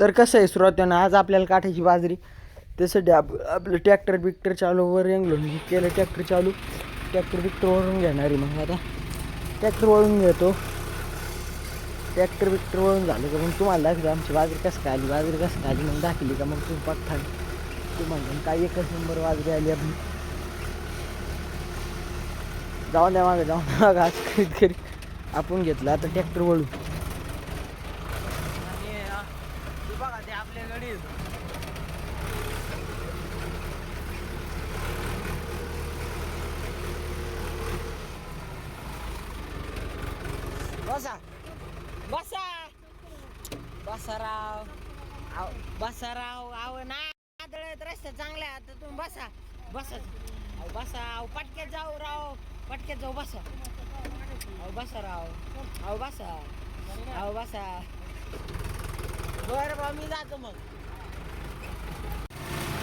तर कसं आहे सुरुवातीनं आज आपल्याला काठायची बाजरी त्यासाठी आप आपलं ट्रॅक्टर बिक्टर चालू वर मी केलं ट्रॅक्टर चालू. ट्रॅक्टर बिक्टर वळून घेणार आहे मग आता. ट्रॅक्टर वळून घेतो. ट्रॅक्टर बिक्टर वळून झालं का मग तुम्हाला दाखवलं आमची बाजरी कसं काय आली बाजरी कसं काय आली मग दाखवली का मग तुम्ही पठ्ठा तुम्हाला काय एकच नंबर बाजरी आली आपली. जाऊन द्या मागं जाऊन द्या मागं. आज करीत करीत आपण घेतलं आता ट्रॅक्टर वळू बघा ते बसा बसा बसा राव. आव बसा राव आव ना. आदळत रस्ता चांगला आहे आता तुम्ही बसा बसा अहो बसा अहो पटक्यात जाऊ राव. पटक्यात जाऊ बसा अहो बसा राव. अहो बसा अहो बसा बरं बा मी जातो मग.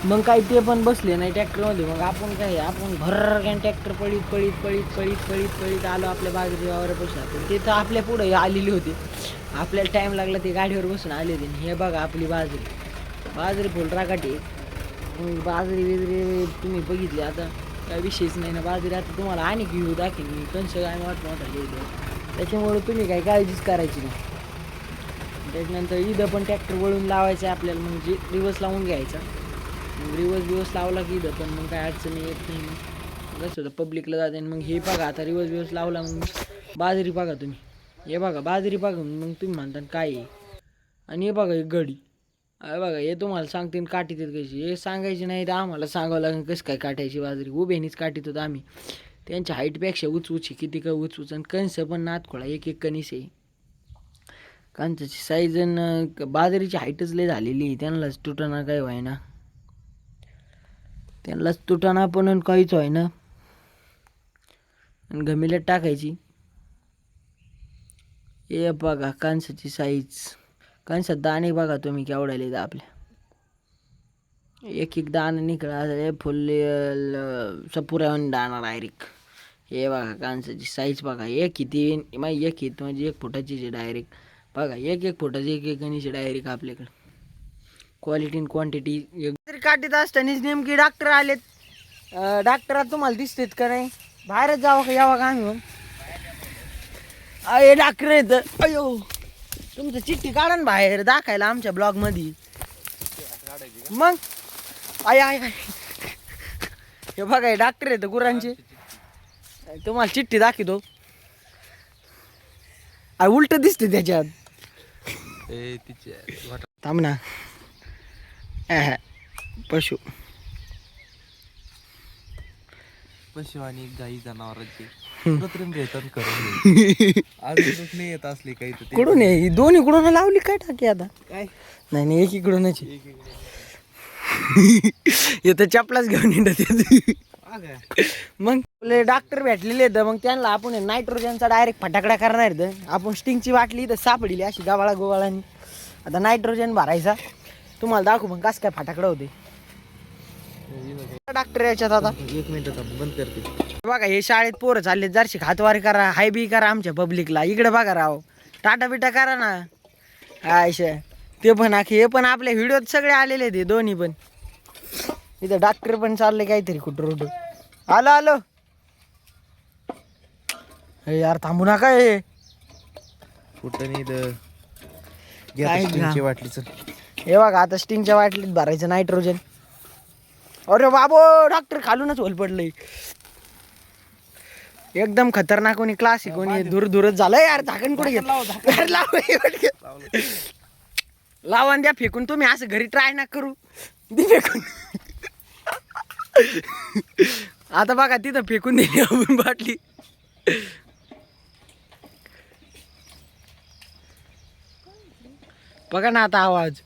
मग काय ते पण बसले नाही ट्रॅक्टरमध्ये. मग आपण काय आपण भर ट्रॅक्टर पळीत पळीत पळीत पळीत पळीत पळीत आलो आपल्या बाजरी बसून आपण ते तर आपल्या पुढे आलेली होती. आपल्याला टाईम लागला ते गाडीवर बसून आले होते. हे बघा आपली बाजरी. बाजरी फुल राकाटी बाजरी बिजरी तुम्ही बघितली. आता काय विषयच नाही ना बाजरी आता तुम्हाला आणि घेऊ दाखील मी. कंस काय मोठं मोठा त्याच्यामुळे तुम्ही काय काळजीच करायची नाही. त्याच्यानंतर इथं पण ट्रॅक्टर वळून लावायचं आहे आपल्याला म्हणजे रिवर्स लावून घ्यायचा. मग रिवर्स बिवर्स लावला की इथं पण मग काय अडचणी येत नाही मग. कसं होतं पब्लिकला जाते आणि मग हे बघा आता रिवर्स बिवर्स लावला मग बाजरी बघा तुम्ही. हे बघा बाजरी बघा मग तुम्ही म्हणता काय आहे. आणि हे बघा एक गडी अरे बघा हे तुम्हाला सांगते आणि काटीत कशी. हे सांगायची नाही तर आम्हाला सांगावं लागेल कसं काय काटायची बाजरी. उभेनीच काटीत होतो आम्ही. त्यांच्या हाईटपेक्षा उच उची किती का उच उच आणि कणसं पण नातखोळा एक एक कणीस आहे. कांचाची साईज बाजरीची हाईटच लय झालेली आहे. त्यांनाच तुटना काय व्हायना. त्यांनाच तुटाना पण काहीच काहीच व्हायना. आणि घमिल्यात टाकायची. हे बघा कांसाची साईज कांसात दाणे बघा तुम्ही केवढाले आहेत आपल्या एक एक दाणा निघाला हे फुल्ले सपुऱ्याहून दाणा डायरेक्ट हे बघा कांसाची साईज बघा. एक किती मग एक किती म्हणजे एक फुटाची डायरेक्ट बघा एक एक फोटोच एक एक गणेश डायरी का आपल्याकडे? क्वालिटी आणि क्वांटिटी तरी काटीत असतानाच नेमकी डॉक्टर आलेत. डॉक्टरात तुम्हाला दिसतेत का नाही? बाहेरच जावं का यावं का आम्ही? मग अरे डॉक्टर येत अयो तुमचं चिठ्ठी काढा ना बाहेर दाखायला आमच्या ब्लॉगमध्ये मग? आय आय हे बघा हे डॉक्टर येतं गुरांचे. तुम्हाला चिठ्ठी दाखवतो. आय उलट दिसते त्याच्यात. थांब ना. पशु पशु. आणि गाई जनावरांची कृत्रिम रेतन करून आज नाही येत असली काही तर कुठून आहे ही दोन्ही कुठून लावली? काय टाकी आता? काय? नाही नाही एकीकडूनच आहे. हे तर चपलाच घेऊन येतात? मग. आपले डॉक्टर भेटलेले आहेत मग त्यांना आपण हे नायट्रोजनचा डायरेक्ट फटाकडा करणार आहेत. आपण स्टिंगची बाटली इथं सापडली अशी गवाळा गोवाळानी आता नायट्रोजन भरायचा. तुम्हाला दाखवू मग कसं काय फटाकडा होते डॉक्टर याच्यात आता. एक मिनिट थांब, बंद करते. बघा हे शाळेत पोरं चालले जरशी हातवारी करा हाय बी करा आमच्या पब्लिकला इकडे बघा राव. टाटा बिटा करा ना. आयशा ते पण आखे हे पण आपल्या व्हिडिओत सगळे आलेले आहेत हे दोन्ही पण. इथं डॉक्टर पण चालले काहीतरी कुठं रोड आलो आलो. हे यार थांबू नका हे. कुठं नाही इथं. घे काय वाटली चल. हे बघा आता स्टिंगच्या बाटलीत भरायचं नायट्रोजन अरे बाबो डॉक्टर खालूनच होल पडलंय. एकदम खतरनाक कोणी क्लासिक कोणी दूर दूरच झालं. यार झाकण कुठे घेत यार, लाव हे पटकन. लावा आणि द्या फेकून. तुम्ही असं घरी ट्राय ना करू. दे फेकून. आता बघा तिथं फेकून दिली आपण बाटली. बघा ना आता आवाज.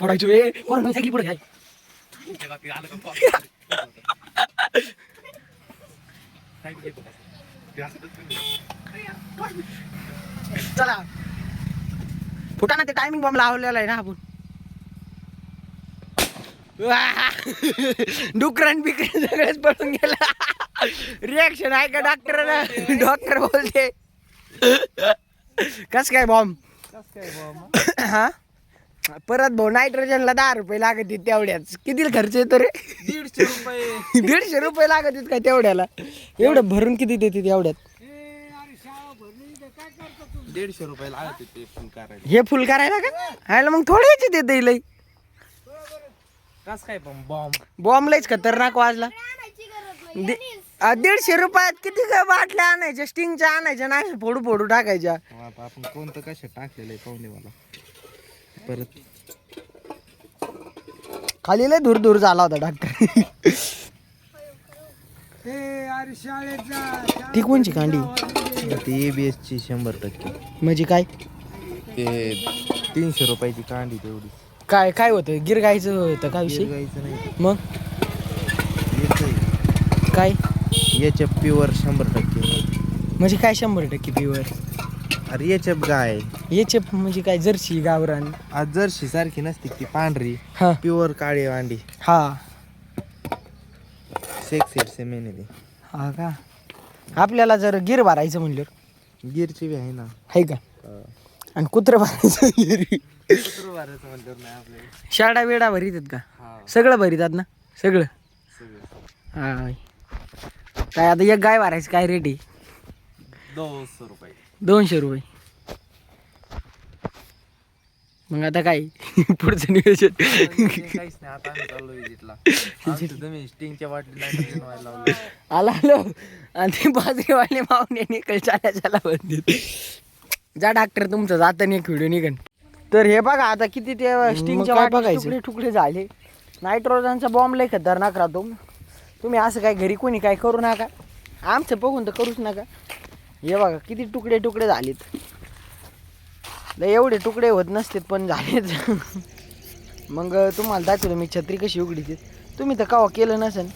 पडायचो ए कोण सायकली पुढे घ्याय चला. फुटा ना ते टायमिंग बॉम्ब लावलेला आहे ना आपण. डुकरन बिकरन सगळेच पडून गेला. रिॲक्शन आहे का डॉक्टर डॉक्टर बोलते. कस काय बॉम्ब कस काय बाबा हा? परत भाऊ नायट्रोजनला दहा रुपये लागत तेवढ्याच किती खर्च येतो रे? दीडशे रुपये. दीडशे रुपये लागत आहेत काय तेवढ्याला? एवढं भरून किती देते एवढ्यात दीडशे रुपये लागत ते फुल करायला. हे फुल करायला का? हायला मग थोडे याचे देते लई. कस काय बॉम्ब बॉम्ब लईच खतरनाक वाजला. दि- आ, दीडशे रुपयात किती काय बाटल्या आणायच्या स्टिंगच्या आणायच्या नाही फोडू फोडू टाकायच्या. आता आपण कोणतं कशा टाकलेलं आहे पाहुणे मला. परत. खाली लय दूर दूर झाला होता डॉक्टर ती कोणची कांडी? ती एबीएस ची शंभर टक्के. म्हणजे काय? ते तीनशे रुपयाची कांडी तेवढी काय काय होतं? गिर गायचं होतं काय विषय? गायचं नाही. मग? याचं काय? याच्या प्युअर शंभर टक्के. म्हणजे काय शंभर टक्के प्युअर अरे याच्या गाय. याचे म्हणजे काय? जर्सी गावरान? आज जर्शी सारखी नसते ती पांढरी. हा. प्युअर काळी अंडी हा. सेक्स एट सेमेन ती. हा का? आपल्याला जर गिर भरायचं म्हणलं? गिरची बी आहे ना. आहे का? आणि कुत्रं भरायचं शाडा वेडा भरीतात का? हा. सगळं भरीतात ना? सगळं? हा. काय आता एक गाय भरायचं काय रेट आहे? दोनशे रुपये. दोनशे रुपये. मग आता काय? पुढचं नियोजन. काहीच नाही आता आम्ही चाललो विजिटला. तुम्ही स्टिंगच्या बाटली नाही व्हायला लावलं? आला आलो. आणि ते बाजरीवाले मावणे निकल चाल्या चाला बनते जा डॉक्टर तुमचं जाता एक व्हिडिओ निघन. तर हे बघा आता किती ते स्टिंगच्या वाटी बघायचं? तुकडे तुकडे झाले. नायट्रोजनचा बॉम्ब लय खतरनाक राहतो. तुम्ही असं काय घरी कोणी काय करू नका. आमचं बघून तर करूच नका. हे बघा किती तुकडे तुकडे झालेत. लय एवढे तुकडे होत नसतात पण झालेत. मग तुम्हाला दाखवतो मी छत्री कशी उघडी तुम्ही तर कवा केलं नसेल.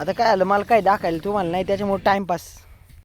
आता काय आलं मला काय दाखवायला तुम्हाला नाही त्याच्यामुळे टाइमपास